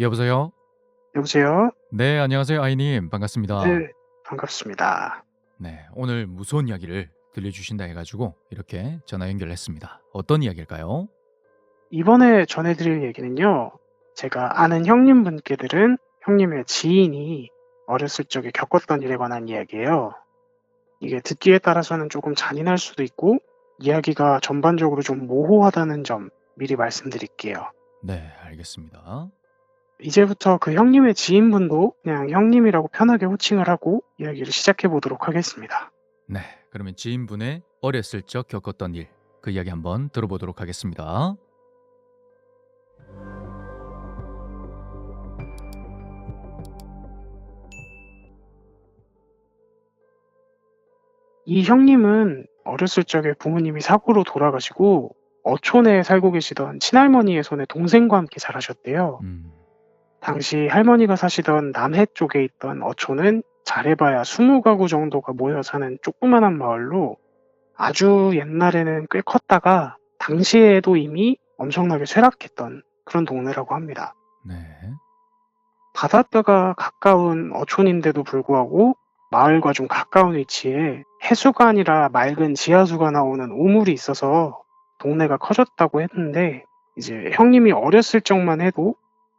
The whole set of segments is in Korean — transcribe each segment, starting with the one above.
여보세요? 여보세요? 네, 안녕하세요, 아이님. 반갑습니다. 네, 반갑습니다. 네, 오늘 무서운 이야기를 들려주신다 해가지고 이렇게 전화 연결했습니다. 어떤 이야기일까요? 이번에 전해드릴 얘기는요, 제가 아는 형님 분께들은 형님의 지인이 어렸을 적에 겪었던 일에 관한 이야기예요. 이게 듣기에 따라서는 조금 잔인할 수도 있고, 이야기가 전반적으로 좀 모호하다는 점 미리 말씀드릴게요. 네, 알겠습니다. 이제부터 그 형님의 지인분도 그냥 형님이라고 편하게 호칭을 하고 이야기를 시작해 보도록 하겠습니다. 네, 그러면 지인분의 어렸을 적 겪었던 일, 그 이야기 한번 들어보도록 하겠습니다. 이 형님은 어렸을 적에 부모님이 사고로 돌아가시고 어촌에 살고 계시던 친할머니의 손에 동생과 함께 자라셨대요. 음, 당시 할머니가 사시던 남해 쪽에 있던 어촌은 잘해봐야 20가구 정도가 모여 사는 조그만한 마을로 아주 옛날에는 꽤 컸다가 당시에도 이미 엄청나게 쇠락했던 그런 동네라고 합니다. 네, 바닷가가 가까운 어촌인데도 불구하고 마을과 좀 가까운 위치에 해수가 아니라 맑은 지하수가 나오는 우물이 있어서 동네가 커졌다고 했는데 이제 형님이 어렸을 적만 해도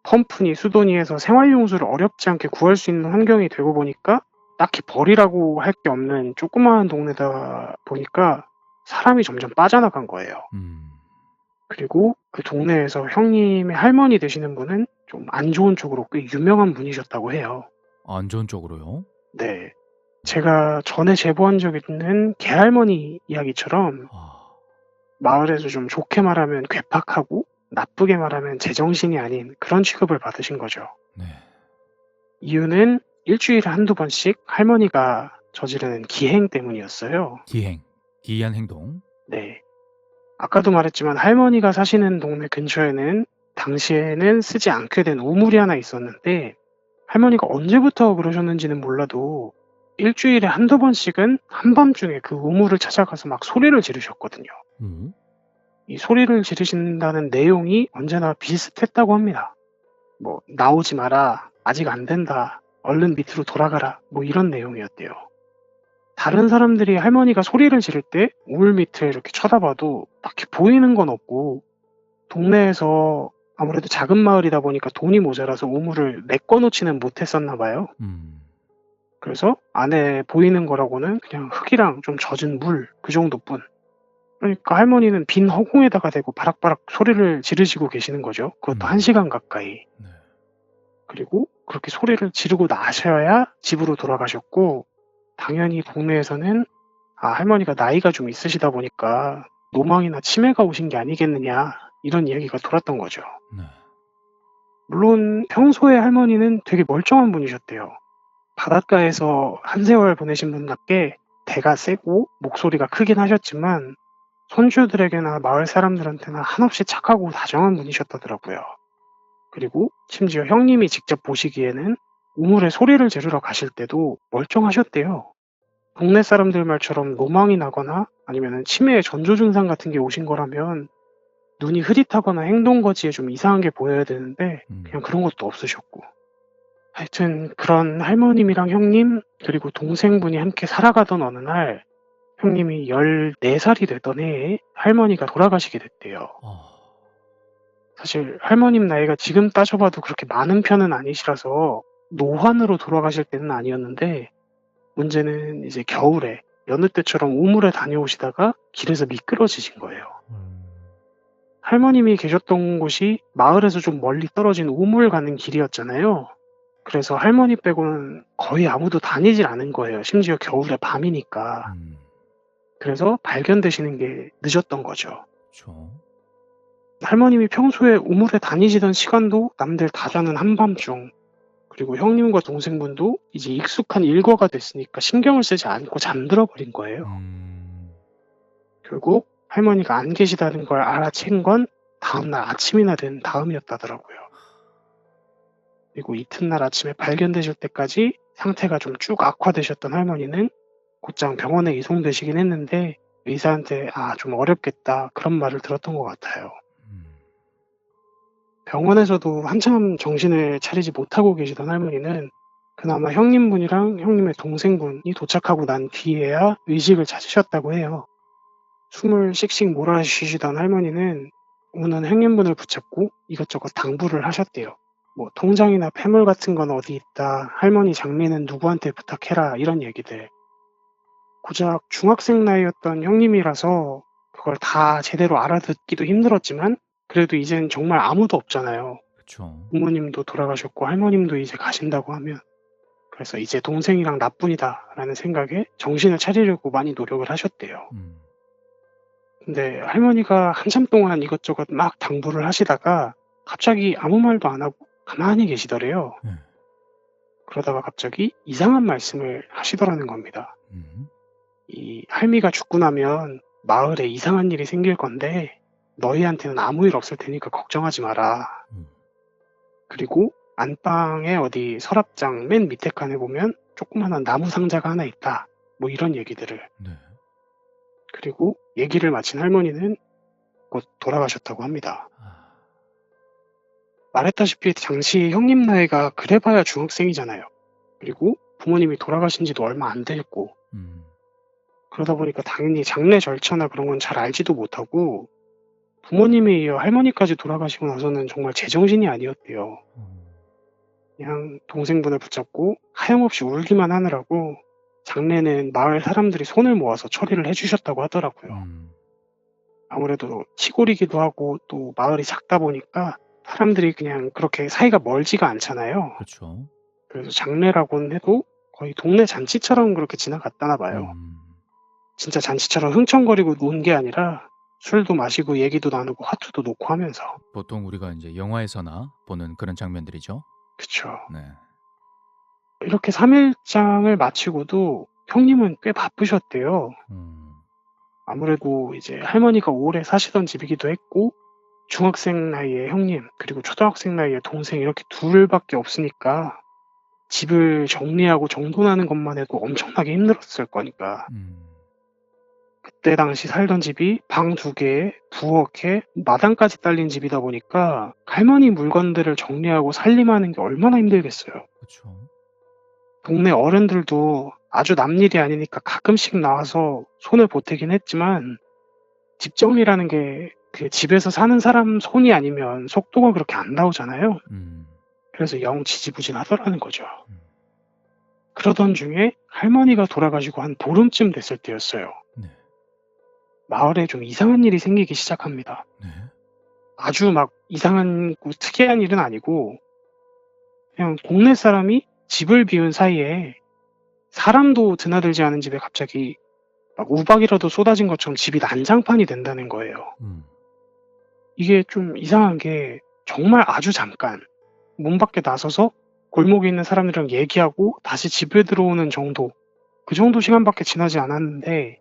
펌프니 수도니 해서 생활용수를 어렵지 않게 구할 수 있는 환경이 되고 보니까 딱히 벌이라고 할 게 없는 조그마한 동네다 보니까 사람이 점점 빠져나간 거예요. 음, 그리고 그 동네에서 형님의 할머니 되시는 분은 좀 안 좋은 쪽으로 꽤 유명한 분이셨다고 해요. 안 좋은 쪽으로요? 네. 제가 전에 제보한 적 있는 개할머니 이야기처럼 아, 마을에서 좀 좋게 말하면 괴팍하고 나쁘게 말하면 제정신이 아닌 그런 취급을 받으신 거죠. 네, 이유는 일주일에 한두 번씩 할머니가 저지르는 기행 때문이었어요. 기행, 기이한 행동. 네. 아까도 말했지만 할머니가 사시는 동네 근처에는 당시에는 쓰지 않게 된 우물이 하나 있었는데 할머니가 언제부터 그러셨는지는 몰라도 일주일에 한두 번씩은 한밤중에 그 우물을 찾아가서 막 소리를 지르셨거든요. 음, 이 소리를 지르신다는 내용이 언제나 비슷했다고 합니다. 뭐, 나오지 마라. 아직 안 된다. 얼른 밑으로 돌아가라. 뭐 이런 내용이었대요. 다른 사람들이 할머니가 소리를 지를 때 우물 밑을 이렇게 쳐다봐도 딱히 보이는 건 없고, 동네에서 아무래도 작은 마을이다 보니까 돈이 모자라서 우물을 메꿔놓지는 못했었나 봐요. 음, 그래서 안에 보이는 거라고는 그냥 흙이랑 좀 젖은 물, 그 정도뿐. 그러니까 할머니는 빈 허공에다가 대고 바락바락 소리를 지르시고 계시는 거죠. 그것도 음. 한 시간 가까이. 네, 그리고 그렇게 소리를 지르고 나셔야 집으로 돌아가셨고, 당연히 동네에서는 아, 할머니가 나이가 좀 있으시다 보니까 노망이나 치매가 오신 게 아니겠느냐, 이런 이야기가 돌았던 거죠. 네, 물론 평소에 할머니는 되게 멀쩡한 분이셨대요. 바닷가에서 한 세월 보내신 분답게 대가 세고 목소리가 크긴 하셨지만 손주들에게나 마을 사람들한테나 한없이 착하고 다정한 분이셨다더라고요. 그리고 심지어 형님이 직접 보시기에는 우물에 소리를 지르러 가실 때도 멀쩡하셨대요. 동네 사람들 말처럼 노망이 나거나 아니면 치매의 전조 증상 같은 게 오신 거라면 눈이 흐릿하거나 행동 거지에 좀 이상한 게 보여야 되는데 음, 그냥 그런 것도 없으셨고. 하여튼 그런 할머님이랑 형님 그리고 동생분이 함께 살아가던 어느 날 형님이 14살이 되던 해에 할머니가 돌아가시게 됐대요. 아, 사실 할머님 나이가 지금 따져봐도 그렇게 많은 편은 아니시라서 노환으로 돌아가실 때는 아니었는데 문제는 이제 겨울에 여느 때처럼 우물에 다녀오시다가 길에서 미끄러지신 거예요. 음, 할머님이 계셨던 곳이 마을에서 좀 멀리 떨어진 우물 가는 길이었잖아요. 그래서 할머니 빼고는 거의 아무도 다니질 않은 거예요. 심지어 겨울에 밤이니까. 음, 그래서 발견되시는 게 늦었던 거죠. 저, 할머님이 평소에 우물에 다니시던 시간도 남들 다 자는 한밤중. 그리고 형님과 동생분도 이제 익숙한 일과가 됐으니까 신경을 쓰지 않고 잠들어 버린 거예요. 음, 결국 할머니가 안 계시다는 걸 알아챈 건 다음날 아침이나 된 다음이었다더라고요. 그리고 이튿날 아침에 발견되실 때까지 상태가 좀 쭉 악화되셨던 할머니는 곧장 병원에 이송되시긴 했는데 의사한테 아, 좀 어렵겠다 그런 말을 들었던 것 같아요. 음, 병원에서도 한참 정신을 차리지 못하고 계시던 할머니는 그나마 형님분이랑 형님의 동생분이 도착하고 난 뒤에야 의식을 찾으셨다고 해요. 숨을 씩씩 몰아쉬시던 할머니는 우는 형님분을 붙잡고 이것저것 당부를 하셨대요. 뭐 통장이나 폐물 같은 건 어디 있다. 할머니 장례는 누구한테 부탁해라. 이런 얘기들. 고작 중학생 나이였던 형님이라서 그걸 다 제대로 알아듣기도 힘들었지만 그래도 이젠 정말 아무도 없잖아요. 그쵸. 부모님도 돌아가셨고 할머님도 이제 가신다고 하면 그래서 이제 동생이랑 나뿐이다라는 생각에 정신을 차리려고 많이 노력을 하셨대요. 음. 근데 할머니가 한참 동안 이것저것 막 당부를 하시다가 갑자기 아무 말도 안 하고 가만히 계시더래요. 네. 그러다가 갑자기 이상한 말씀을 하시더라는 겁니다. 음. 이 할미가 죽고 나면 마을에 이상한 일이 생길 건데 너희한테는 아무 일 없을 테니까 걱정하지 마라. 음. 그리고 안방에 어디 서랍장 맨 밑에 칸에 보면 조그마한 나무 상자가 하나 있다. 뭐 이런 얘기들을. 네. 그리고 얘기를 마친 할머니는 곧 돌아가셨다고 합니다. 아. 말했다시피 당시 형님 나이가 그래봐야 중학생이잖아요. 그리고 부모님이 돌아가신 지도 얼마 안 됐고 음. 그러다 보니까 당연히 장례 절차나 그런 건 잘 알지도 못하고 부모님에 이어 할머니까지 돌아가시고 나서는 정말 제정신이 아니었대요. 어. 그냥 동생분을 붙잡고 하염없이 울기만 하느라고 장례는 마을 사람들이 손을 모아서 처리를 해주셨다고 하더라고요. 음. 아무래도 시골이기도 하고 또 마을이 작다 보니까 사람들이 그냥 그렇게 사이가 멀지가 않잖아요. 그렇죠. 그래서 장례라고는 해도 거의 동네 잔치처럼 그렇게 지나갔다나 봐요. 음. 진짜 잔치처럼 흥청거리고 논 게 아니라 술도 마시고 얘기도 나누고 하투도 놓고 하면서 보통 우리가 이제 영화에서나 보는 그런 장면들이죠. 그쵸. 네. 이렇게 3일장을 마치고도 형님은 꽤 바쁘셨대요. 음. 아무래도 이제 할머니가 오래 사시던 집이기도 했고 중학생 나이에 형님 그리고 초등학생 나이에 동생 이렇게 둘밖에 없으니까 집을 정리하고 정돈하는 것만 해도 엄청나게 힘들었을 거니까 음. 그때 당시 살던 집이 방 두 개에 부엌에 마당까지 딸린 집이다 보니까 할머니 물건들을 정리하고 살림하는 게 얼마나 힘들겠어요. 그렇죠. 동네 어른들도 아주 남일이 아니니까 가끔씩 나와서 손을 보태긴 했지만 집 정리라는 게 그 집에서 사는 사람 손이 아니면 속도가 그렇게 안 나오잖아요. 음. 그래서 영 지지부진하더라는 거죠. 음. 그러던 중에 할머니가 돌아가시고 한 보름쯤 됐을 때였어요. 네. 마을에 좀 이상한 일이 생기기 시작합니다. 네. 아주 막 이상한 고 특이한 일은 아니고 그냥 동네 사람이 집을 비운 사이에 사람도 드나들지 않은 집에 갑자기 막 우박이라도 쏟아진 것처럼 집이 난장판이 된다는 거예요. 음. 이게 좀 이상한 게 정말 아주 잠깐 문 밖에 나서서 골목에 있는 사람들이랑 얘기하고 다시 집에 들어오는 정도 그 정도 시간밖에 지나지 않았는데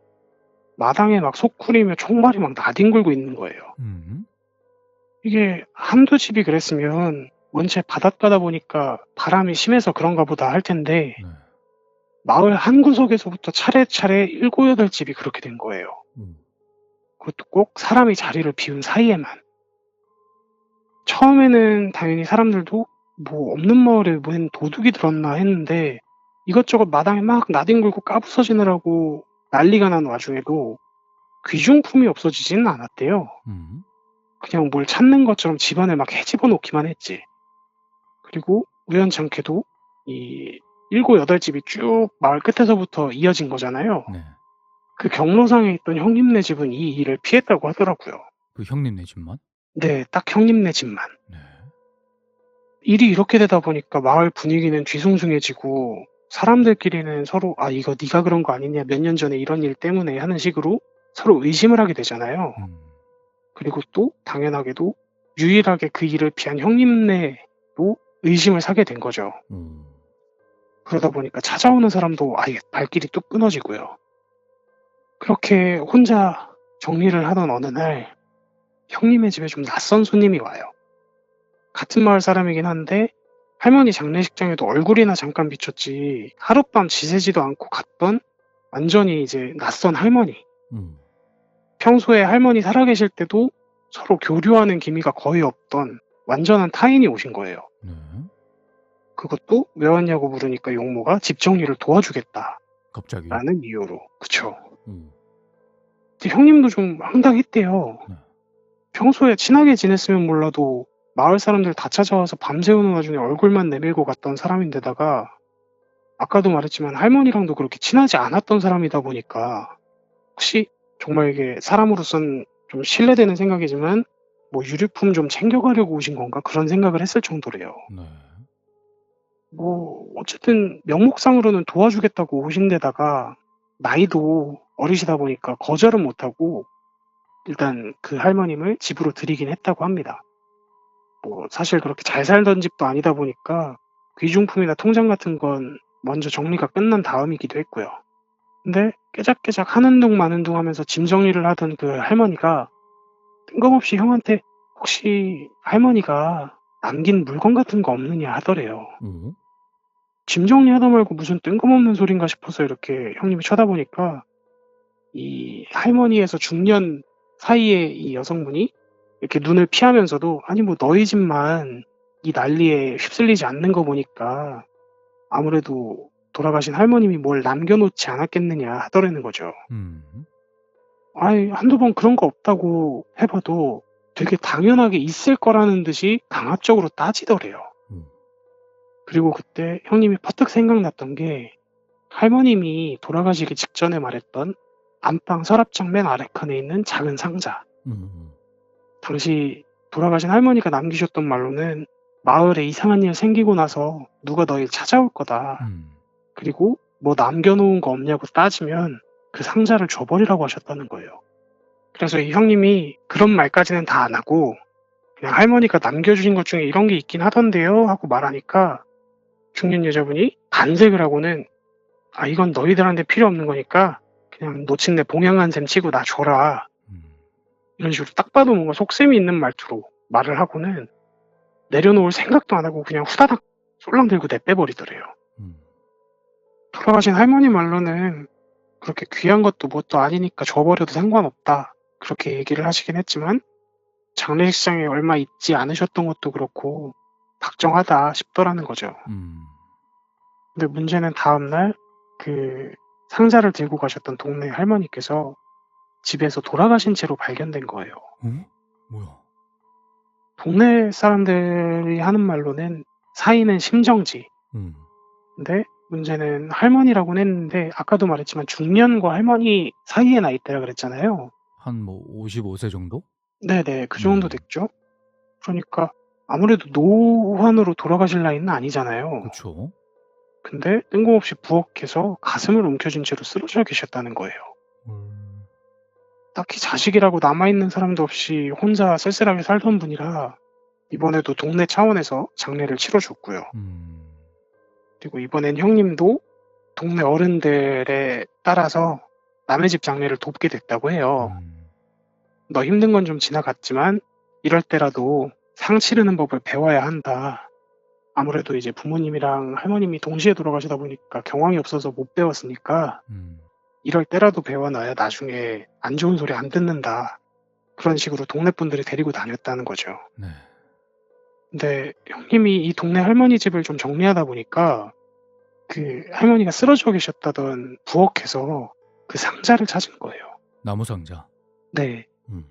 마당에 막 소쿠리며 총발이 막 나뒹굴고 있는 거예요. 음. 이게 한두 집이 그랬으면 원체 바닷가다 보니까 바람이 심해서 그런가 보다 할 텐데 네. 마을 한 구석에서부터 차례차례 일곱 여덟 집이 그렇게 된 거예요. 음. 그것도 꼭 사람이 자리를 비운 사이에만. 처음에는 당연히 사람들도 뭐 없는 마을에 웬 도둑이 들었나 했는데 이것저것 마당에 막 나뒹굴고 까부서지느라고 난리가 난 와중에도 귀중품이 없어지지는 않았대요. 음. 그냥 뭘 찾는 것처럼 집안을 막 헤집어 놓기만 했지. 그리고 우연찮게도 이 일곱 여덟 집이 쭉 마을 끝에서부터 이어진 거잖아요. 네. 그 경로상에 있던 형님네 집은 이 일을 피했다고 하더라고요. 그 형님네 집만? 네, 딱 형님네 집만. 네. 일이 이렇게 되다 보니까 마을 분위기는 뒤숭숭해지고 사람들끼리는 서로 아 이거 네가 그런 거 아니냐 몇 년 전에 이런 일 때문에 하는 식으로 서로 의심을 하게 되잖아요. 음. 그리고 또 당연하게도 유일하게 그 일을 피한 형님네도 의심을 사게 된 거죠. 음. 그러다 보니까 찾아오는 사람도 아예 발길이 뚝 끊어지고요. 그렇게 혼자 정리를 하던 어느 날 형님의 집에 좀 낯선 손님이 와요. 같은 마을 사람이긴 한데 할머니 장례식장에도 얼굴이나 잠깐 비쳤지 하룻밤 지새지도 않고 갔던 완전히 이제 낯선 할머니. 음. 평소에 할머니 살아계실 때도 서로 교류하는 기미가 거의 없던 완전한 타인이 오신 거예요. 네. 그것도 왜 왔냐고 물으니까 용모가 집 정리를 도와주겠다라는 갑자기. 이유로. 그쵸. 음. 근데 형님도 좀 황당했대요. 네. 평소에 친하게 지냈으면 몰라도 마을 사람들 다 찾아와서 밤새우는 와중에 얼굴만 내밀고 갔던 사람인데다가 아까도 말했지만 할머니랑도 그렇게 친하지 않았던 사람이다 보니까 혹시 정말 이게 사람으로선 좀 신뢰되는 생각이지만 뭐 유류품 좀 챙겨가려고 오신 건가 그런 생각을 했을 정도래요. 네. 뭐 어쨌든 명목상으로는 도와주겠다고 오신 데다가 나이도 어리시다 보니까 거절은 못하고 일단 그 할머님을 집으로 들이긴 했다고 합니다. 뭐 사실 그렇게 잘 살던 집도 아니다 보니까 귀중품이나 통장 같은 건 먼저 정리가 끝난 다음이기도 했고요. 근데 깨작깨작 하는 둥 마는 둥 하면서 짐 정리를 하던 그 할머니가 뜬금없이 형한테 혹시 할머니가 남긴 물건 같은 거 없느냐 하더래요. 어? 짐 정리하다 말고 무슨 뜬금없는 소린가 싶어서 이렇게 형님이 쳐다보니까 이 할머니에서 중년 사이의 이 여성분이 이렇게 눈을 피하면서도 아니 뭐 너희 집만 이 난리에 휩쓸리지 않는 거 보니까 아무래도 돌아가신 할머님이 뭘 남겨놓지 않았겠느냐 하더라는 거죠. 음. 아이 한두 번 그런 거 없다고 해봐도 되게 당연하게 있을 거라는 듯이 강압적으로 따지더래요. 음. 그리고 그때 형님이 퍼뜩 생각났던 게 할머님이 돌아가시기 직전에 말했던 안방 서랍장 맨 아래 칸에 있는 작은 상자. 음. 당시 돌아가신 할머니가 남기셨던 말로는 마을에 이상한 일 생기고 나서 누가 너희 찾아올 거다. 음. 그리고 뭐 남겨놓은 거 없냐고 따지면 그 상자를 줘버리라고 하셨다는 거예요. 그래서 이 형님이 그런 말까지는 다 안 하고 그냥 할머니가 남겨주신 것 중에 이런 게 있긴 하던데요 하고 말하니까 중년 여자분이 반색을 하고는 아 이건 너희들한테 필요 없는 거니까 그냥 놓친 내 봉양한 셈 치고 나 줘라 음. 이런 식으로 딱 봐도 뭔가 속셈이 있는 말투로 말을 하고는 내려놓을 생각도 안 하고 그냥 후다닥 쏠랑 들고 내빼버리더래요. 음. 돌아가신 할머니 말로는 그렇게 귀한 것도 뭣도 아니니까 줘버려도 상관없다. 그렇게 얘기를 하시긴 했지만 장례식장에 얼마 있지 않으셨던 것도 그렇고 박정하다 싶더라는 거죠. 음. 근데 문제는 다음날 그 상자를 들고 가셨던 동네 할머니께서 집에서 돌아가신 채로 발견된 거예요. 어? 뭐야? 동네 사람들이 하는 말로는 사이는 심정지. 음. 근데 문제는 할머니라고는 했는데 아까도 말했지만 중년과 할머니 사이의 나이대라 그랬잖아요. 한 뭐 55세 정도? 네네 그 정도 음. 됐죠. 그러니까 아무래도 노환으로 돌아가실 나이는 아니잖아요. 그쵸? 근데 뜬금없이 부엌에서 가슴을 움켜쥔 채로 쓰러져 계셨다는 거예요. 음. 딱히 자식이라고 남아있는 사람도 없이 혼자 쓸쓸하게 살던 분이라 이번에도 동네 차원에서 장례를 치러줬고요. 음. 그리고 이번엔 형님도 동네 어른들에 따라서 남의 집 장례를 돕게 됐다고 해요. 음. 너 힘든 건 좀 지나갔지만 이럴 때라도 상 치르는 법을 배워야 한다. 아무래도 이제 부모님이랑 할머님이 동시에 돌아가시다 보니까 경황이 없어서 못 배웠으니까 음. 이럴 때라도 배워놔야 나중에 안 좋은 소리 안 듣는다. 그런 식으로 동네 분들이 데리고 다녔다는 거죠. 네. 근데 형님이 이 동네 할머니 집을 좀 정리하다 보니까 그 할머니가 쓰러져 계셨다던 부엌에서 그 상자를 찾은 거예요. 나무 상자. 네. 음.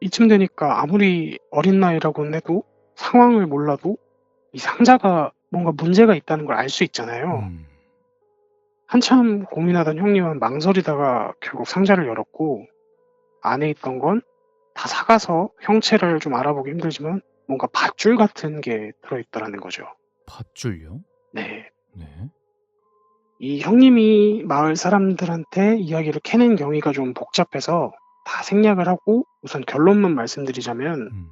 이쯤 되니까 아무리 어린 나이라고는 해도 상황을 몰라도 이 상자가 뭔가 문제가 있다는 걸 알 수 있잖아요. 음. 한참 고민하던 형님은 망설이다가 결국 상자를 열었고 안에 있던 건 다 사가서 형체를 좀 알아보기 힘들지만 뭔가 밧줄 같은 게 들어있더라는 거죠. 밧줄요? 네. 네. 이 형님이 마을 사람들한테 이야기를 캐낸 경위가 좀 복잡해서 다 생략을 하고 우선 결론만 말씀드리자면 음.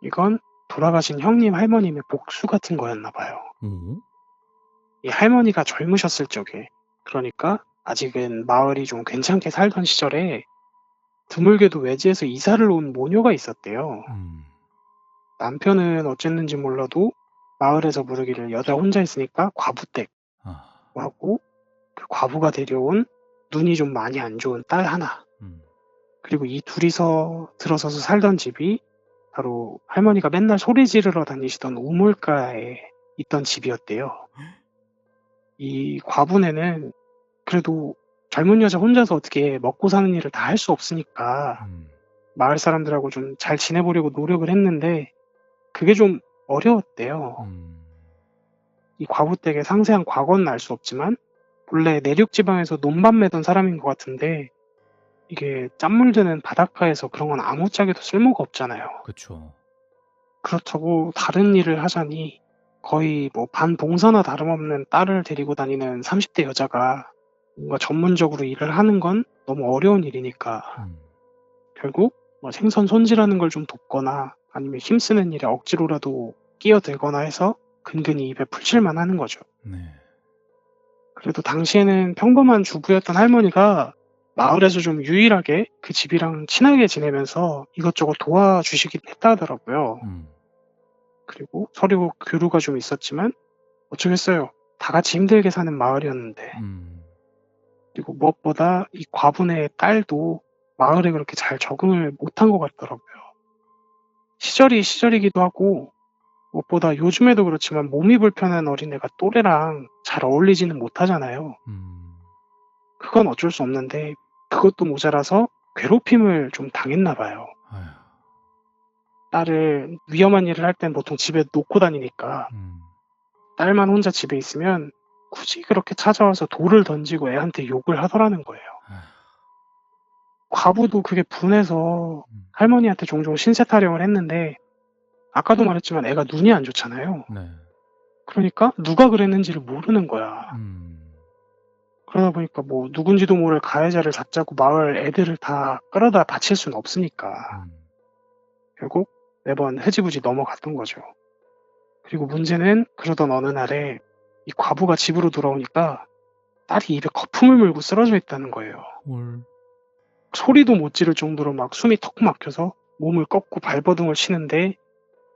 이건 돌아가신 형님 할머님의 복수 같은 거였나 봐요. 오? 이 할머니가 젊으셨을 적에 그러니까 아직은 마을이 좀 괜찮게 살던 시절에 드물게도 외지에서 이사를 온 모녀가 있었대요. 음. 남편은 어쨌는지 몰라도 마을에서 부르기를 여자 혼자 있으니까 과부댁 아. 하고 그 과부가 데려온 눈이 좀 많이 안 좋은 딸 하나 음. 그리고 이 둘이서 들어서서 살던 집이 바로 할머니가 맨날 소리 지르러 다니시던 우물가에 있던 집이었대요. 이 과분에는 그래도 젊은 여자 혼자서 어떻게 먹고 사는 일을 다 할 수 없으니까 음. 마을 사람들하고 좀 잘 지내보려고 노력을 했는데 그게 좀 어려웠대요. 음. 이 과부댁의 상세한 과거는 알 수 없지만 본래 내륙 지방에서 논밭 매던 사람인 것 같은데 이게 짠물 드는 바닷가에서 그런 건 아무짝에도 쓸모가 없잖아요. 그쵸. 그렇다고 다른 일을 하자니 거의 뭐 반봉사나 다름없는 딸을 데리고 다니는 30대 여자가 뭔가 전문적으로 일을 하는 건 너무 어려운 일이니까 음. 결국 뭐 생선 손질하는 걸 좀 돕거나 아니면 힘쓰는 일에 억지로라도 끼어들거나 해서 근근히 입에 풀칠만 하는 거죠. 네. 그래도 당시에는 평범한 주부였던 할머니가 마을에서 좀 유일하게 그 집이랑 친하게 지내면서 이것저것 도와주시긴 했다더라고요. 음. 그리고 서로 교류가 좀 있었지만 어쩌겠어요. 다 같이 힘들게 사는 마을이었는데 음. 그리고 무엇보다 이 과분의 딸도 마을에 그렇게 잘 적응을 못한 것 같더라고요. 시절이 시절이기도 하고 무엇보다 요즘에도 그렇지만 몸이 불편한 어린애가 또래랑 잘 어울리지는 못하잖아요. 음. 그건 어쩔 수 없는데 그것도 모자라서 괴롭힘을 좀 당했나 봐요. 아휴. 딸을 위험한 일을 할 땐 보통 집에 놓고 다니니까 음. 딸만 혼자 집에 있으면 굳이 그렇게 찾아와서 돌을 던지고 애한테 욕을 하더라는 거예요. 아휴. 과부도 그게 분해서 음. 할머니한테 종종 신세 타령을 했는데 아까도 말했지만 애가 눈이 안 좋잖아요. 네. 그러니까 누가 그랬는지를 모르는 거야. 음. 그러다 보니까 뭐 누군지도 모를 가해자를 잡자고 마을 애들을 다 끌어다 바칠 수는 없으니까 음. 결국 매번 흐지부지 넘어갔던 거죠. 그리고 문제는 그러던 어느 날에 이 과부가 집으로 돌아오니까 딸이 입에 거품을 물고 쓰러져 있다는 거예요. 헐. 소리도 못 지를 정도로 막 숨이 턱 막혀서 몸을 꺾고 발버둥을 치는데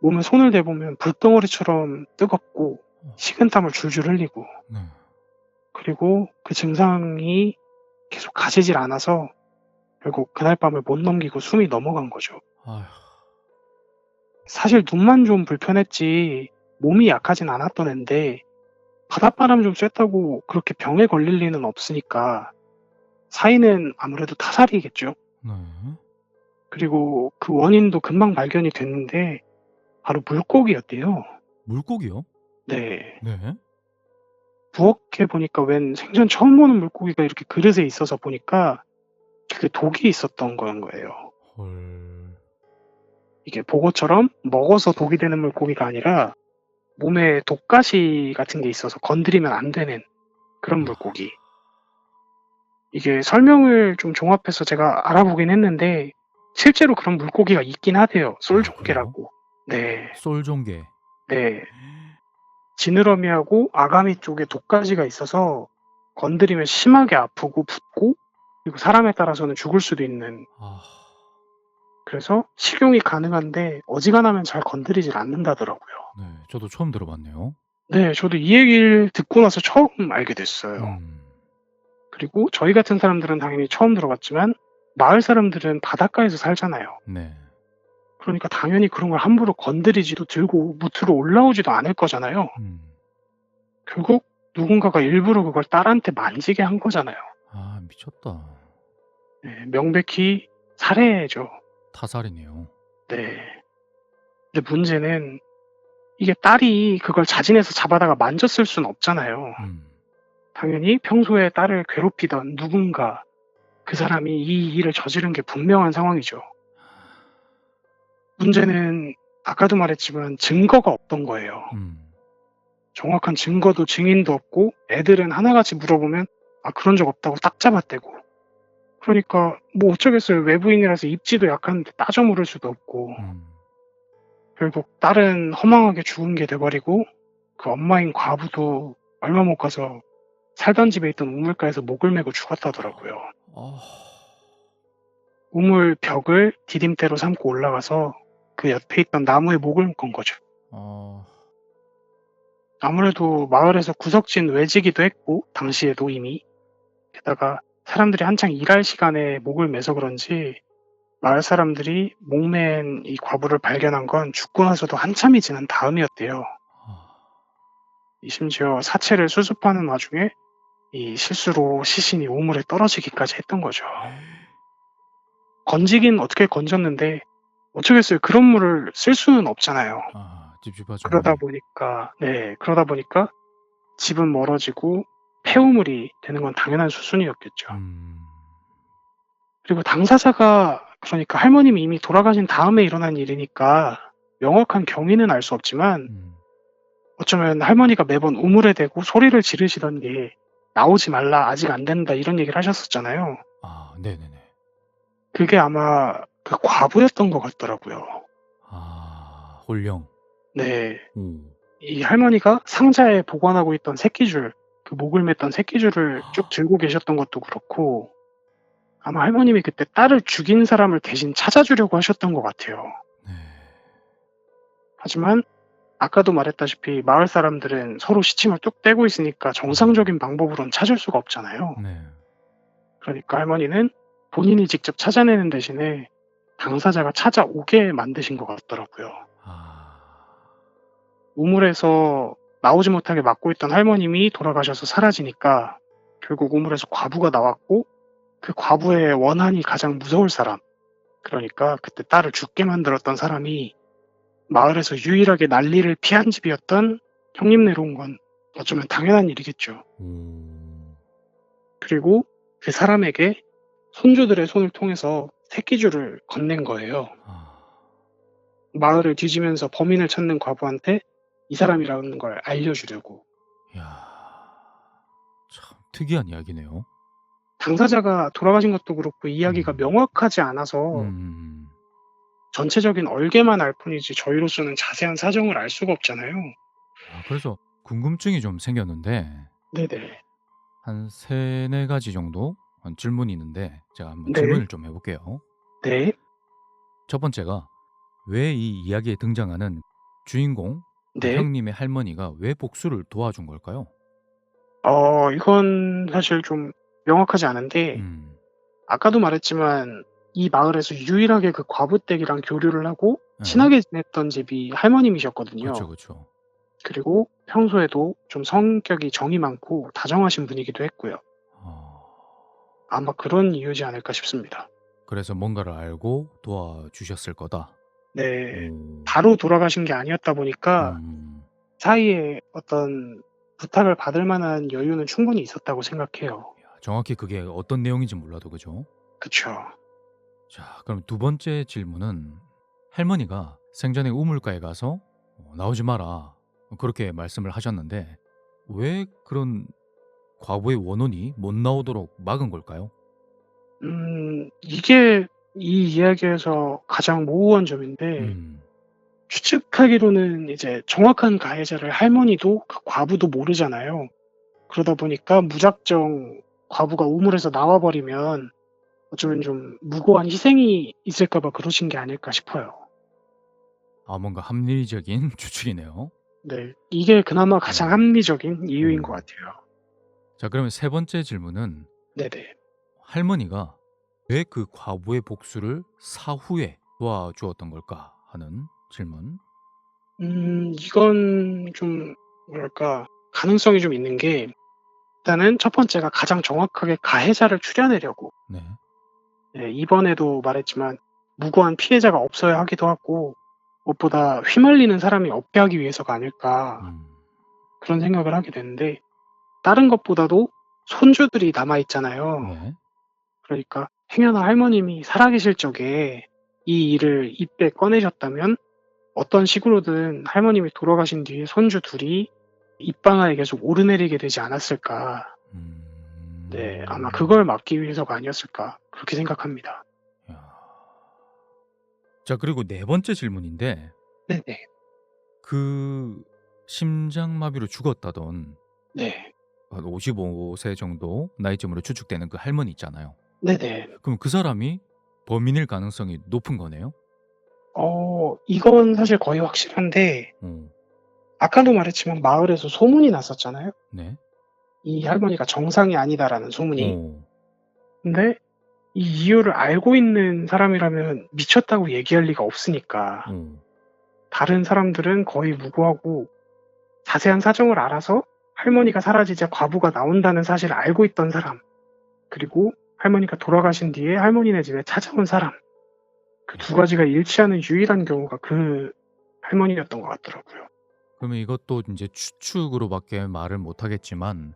몸에 손을 대보면 불덩어리처럼 뜨겁고 식은땀을 줄줄 흘리고 네. 그리고 그 증상이 계속 가시질 않아서 결국 그날 밤을 못 넘기고 숨이 넘어간 거죠. 아휴. 사실 눈만 좀 불편했지 몸이 약하진 않았던 앤데 바닷바람 좀 쐈다고 그렇게 병에 걸릴 리는 없으니까 사인은 아무래도 타살이겠죠. 네. 그리고 그 원인도 금방 발견이 됐는데 바로 물고기였대요. 물고기요? 네. 네. 부엌에 보니까 웬 생전 처음 보는 물고기가 이렇게 그릇에 있어서 보니까 그게 독이 있었던 건 거예요. 헐. 이게 보고처럼 먹어서 독이 되는 물고기가 아니라 몸에 독가시 같은 게 있어서 건드리면 안 되는 그런 물고기. 이게 설명을 좀 종합해서 제가 알아보긴 했는데 실제로 그런 물고기가 있긴 하대요. 솔종개라고. 네, 솔종개. 네. 지느러미하고 아가미 쪽에 독가시가 있어서 건드리면 심하게 아프고 붓고 그리고 사람에 따라서는 죽을 수도 있는 아. 그래서 식용이 가능한데 어지간하면 잘 건드리질 않는다더라고요. 네. 저도 처음 들어봤네요. 네, 저도 이 얘기를 듣고 나서 처음 알게 됐어요. 음. 그리고 저희 같은 사람들은 당연히 처음 들어봤지만 마을 사람들은 바닷가에서 살잖아요. 네. 그러니까 당연히 그런 걸 함부로 건드리지도 들고 무트로 올라오지도 않을 거잖아요. 음. 결국 누군가가 일부러 그걸 딸한테 만지게 한 거잖아요. 아, 미쳤다. 네, 명백히 살해죠. 타살이네요. 네. 근데 문제는 이게 딸이 그걸 자진해서 잡아다가 만졌을 수는 없잖아요. 음. 당연히 평소에 딸을 괴롭히던 누군가 그 사람이 이 일을 저지른 게 분명한 상황이죠. 문제는 아까도 말했지만 증거가 없던 거예요. 음. 정확한 증거도 증인도 없고 애들은 하나같이 물어보면 아 그런 적 없다고 딱 잡아떼고 그러니까 뭐 어쩌겠어요 외부인이라서 입지도 약한데 따져 물을 수도 없고 음. 결국 딸은 허망하게 죽은 게 돼버리고 그 엄마인 과부도 얼마 못 가서 살던 집에 있던 우물가에서 목을 메고 죽었다더라고요. 아. 우물 벽을 디딤대로 삼고 올라가서 그 옆에 있던 나무에 목을 건 거죠. 아. 아무래도 마을에서 구석진 외지기도 했고 당시에도 이미 게다가 사람들이 한창 일할 시간에 목을 매서 그런지 마을 사람들이 목맨 이 과부를 발견한 건 죽고 나서도 한참이 지난 다음이었대요. 심지어 사체를 수습하는 와중에 이 실수로 시신이 우물에 떨어지기까지 했던 거죠. 건지긴 어떻게 건졌는데 어쩌겠어요. 그런 물을 쓸 수는 없잖아요. 아. 그러다 보니까 네 그러다 보니까 집은 멀어지고 폐우물이 되는 건 당연한 수순이었겠죠. 음, 그리고 당사자가 그러니까 할머님이 이미 돌아가신 다음에 일어난 일이니까 명확한 경위는 알 수 없지만 음, 어쩌면 할머니가 매번 우물에 대고 소리를 지르시던 게 나오지 말라 아직 안 된다 이런 얘기를 하셨었잖아요. 아, 네네네. 그게 아마 그 과부였던 것 같더라고요. 아, 홀령. 네. 오, 이 할머니가 상자에 보관하고 있던 새끼줄, 그 목을 맸던 새끼줄을 쭉 들고 계셨던 것도 그렇고, 아마 할머님이 그때 딸을 죽인 사람을 대신 찾아주려고 하셨던 것 같아요. 네. 하지만, 아까도 말했다시피 마을 사람들은 서로 시침을 뚝 떼고 있으니까 정상적인 방법으로는 찾을 수가 없잖아요. 네. 그러니까 할머니는 본인이 직접 찾아내는 대신에 당사자가 찾아오게 만드신 것 같더라고요. 아, 우물에서 나오지 못하게 막고 있던 할머님이 돌아가셔서 사라지니까 결국 우물에서 과부가 나왔고 그 과부의 원한이 가장 무서울 사람 그러니까 그때 딸을 죽게 만들었던 사람이 마을에서 유일하게 난리를 피한 집이었던 형님네로 온 건 어쩌면 당연한 일이겠죠. 오, 그리고 그 사람에게 손주들의 손을 통해서 새끼줄을 건넨 거예요. 아, 마을을 뒤지면서 범인을 찾는 과부한테 이 사람이라는 걸 알려주려고. 야, 참 특이한 이야기네요. 당사자가 돌아가신 것도 그렇고 이야기가 음. 명확하지 않아서 음, 전체적인 얼개만 알 뿐이지 저희로서는 자세한 사정을 알 수가 없잖아요. 아, 그래서 궁금증이 좀 생겼는데 네네. 한 세네 가지 정도 한 질문이 있는데 제가 한번 네. 질문을 좀 해볼게요. 네. 첫 번째가 왜 이 이야기에 등장하는 주인공 그 네. 형님의 할머니가 왜 복수를 도와준 걸까요? 어, 이건 사실 좀 명확하지 않은데, 음, 아까도 말했지만, 이 마을에서 유일하게 그 과부댁이랑 교류를 하고 네. 친하게 지냈던 집이 할머님이셨거든요. 그렇죠, 그렇죠. 그리고 평소에도 좀 성격이 정이 많고 다정하신 분이기도 했고요. 어, 아마 그런 이유지 않을까 싶습니다. 그래서 뭔가를 알고 도와주셨을 거다. 네. 오, 바로 돌아가신 게 아니었다 보니까 음, 사이에 어떤 부탁을 받을 만한 여유는 충분히 있었다고 생각해요. 야, 정확히 그게 어떤 내용인지 몰라도 그죠? 그쵸. 자, 그럼 두 번째 질문은 할머니가 생전에 우물가에 가서 어, 나오지 마라 그렇게 말씀을 하셨는데 왜 그런 과부의 원혼이 못 나오도록 막은 걸까요? 음, 이게 이 이야기에서 가장 모호한 점인데, 음, 추측하기로는 이제 정확한 가해자를 할머니도 그 과부도 모르잖아요. 그러다 보니까 무작정 과부가 우물에서 나와버리면 어쩌면 좀 무고한 희생이 있을까봐 그러신 게 아닐까 싶어요. 아 뭔가 합리적인 추측이네요. 네. 이게 그나마 가장 합리적인 이유인 음. 것 같아요. 자, 그러면 세 번째 질문은 네네. 할머니가 왜 그 과부의 복수를 사후에 도와주었던 걸까 하는 질문. 음, 이건 좀, 뭐랄까, 가능성이 좀 있는 게, 일단은 첫 번째가 가장 정확하게 가해자를 추려내려고, 네. 네, 이번에도 말했지만, 무고한 피해자가 없어야 하기도 하고, 무엇보다 휘말리는 사람이 없게 하기 위해서가 아닐까, 음, 그런 생각을 하게 되는데, 다른 것보다도 손주들이 남아 있잖아요. 네. 그러니까 행여나 할머님이 살아계실 적에 이 일을 입에 꺼내셨다면 어떤 식으로든 할머님이 돌아가신 뒤에 손주 둘이 입방아에 계속 오르내리게 되지 않았을까. 음, 네, 아마 그걸 막기 위해서가 아니었을까. 그렇게 생각합니다. 야. 자, 그리고 네 번째 질문인데 네네. 그 심장마비로 죽었다던 네. 한 55세 정도 나이쯤으로 추측되는 그 할머니 있잖아요. 네네. 그럼 그 사람이 범인일 가능성이 높은 거네요? 어, 이건 사실 거의 확실한데, 어, 아까도 말했지만 마을에서 소문이 났었잖아요. 네. 이 할머니가 정상이 아니다라는 소문이. 어, 근데 이 이유를 알고 있는 사람이라면 미쳤다고 얘기할 리가 없으니까 어. 다른 사람들은 거의 무고하고 자세한 사정을 알아서 할머니가 사라지자 과부가 나온다는 사실을 알고 있던 사람 그리고 할머니가 돌아가신 뒤에 할머니네 집에 찾아온 사람 그 두 가지가 일치하는 유일한 경우가 그 할머니였던 것 같더라고요. 그러면 이것도 인제 추측으로밖에 말을 못 하겠지만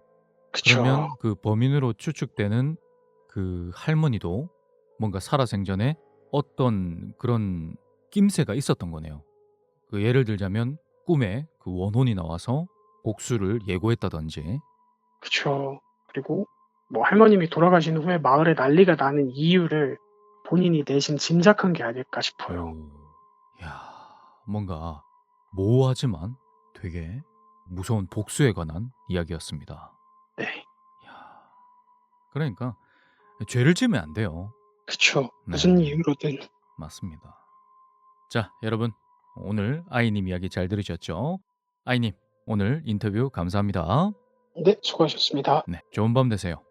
그쵸. 그러면 그 범인으로 추측되는 그 할머니도 뭔가 살아생전에 어떤 그런 낌새가 있었던 거네요. 그 예를 들자면 꿈에 그 원혼이 나와서 복수를 예고했다든지. 그쵸. 그리고 뭐 할머님이 돌아가신 후에 마을에 난리가 나는 이유를 본인이 내심 짐작한 게 아닐까 싶어요. 오. 야 뭔가 모호하지만 되게 무서운 복수에 관한 이야기였습니다. 네. 야. 그러니까 죄를 지으면 안 돼요. 그쵸. 무슨 네. 이유로든. 맞습니다. 자 여러분 오늘 아이님 이야기 잘 들으셨죠? 아이님 오늘 인터뷰 감사합니다. 네. 수고하셨습니다. 네 좋은 밤 되세요.